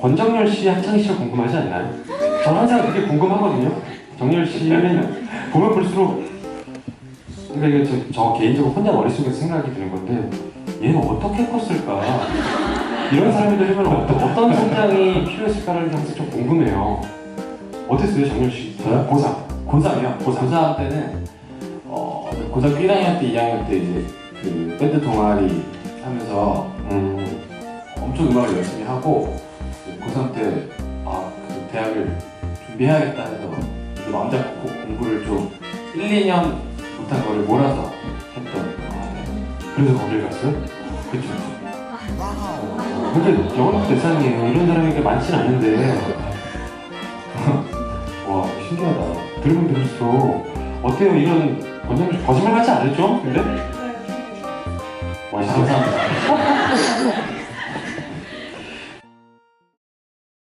권정열 씨 학창 시절 궁금하지 않나요? 저 항상 되게 궁금하거든요. 정열 씨는 보면 볼수록 그러니까 이거 저, 저 개인적으로 혼자 머릿속에서 생각이 드는 건데 얘는 어떻게 컸을까? 이런 사람이 되려면 어떤, 어떤 성장이 필요했을까를 항상 좀 궁금해요. 어땠어요, 정열 씨? 저요? 고3. 고3이요? 고3. 고3 때는 어, 고등학교 1학년 때, 2학년 때 이제 그 밴드 동아리 하면서 음, 엄청 음악을 열심히 하고 고3 때 아, 그 대학을 준비해야겠다 해서 마음 잡고 공부를 좀 1, 2년 못한 거를 몰아서 했던 아, 네. 그래서 거길 갔어요? 그쵸 어, 근데 영업 대상이에요. 이런 사람이 많진 않은데. 와, 신기하다. 들으면 들을수록. 어때요? 이런, 씨 거짓말 같지 않았죠? 근데? 와, 진짜. 감사합니다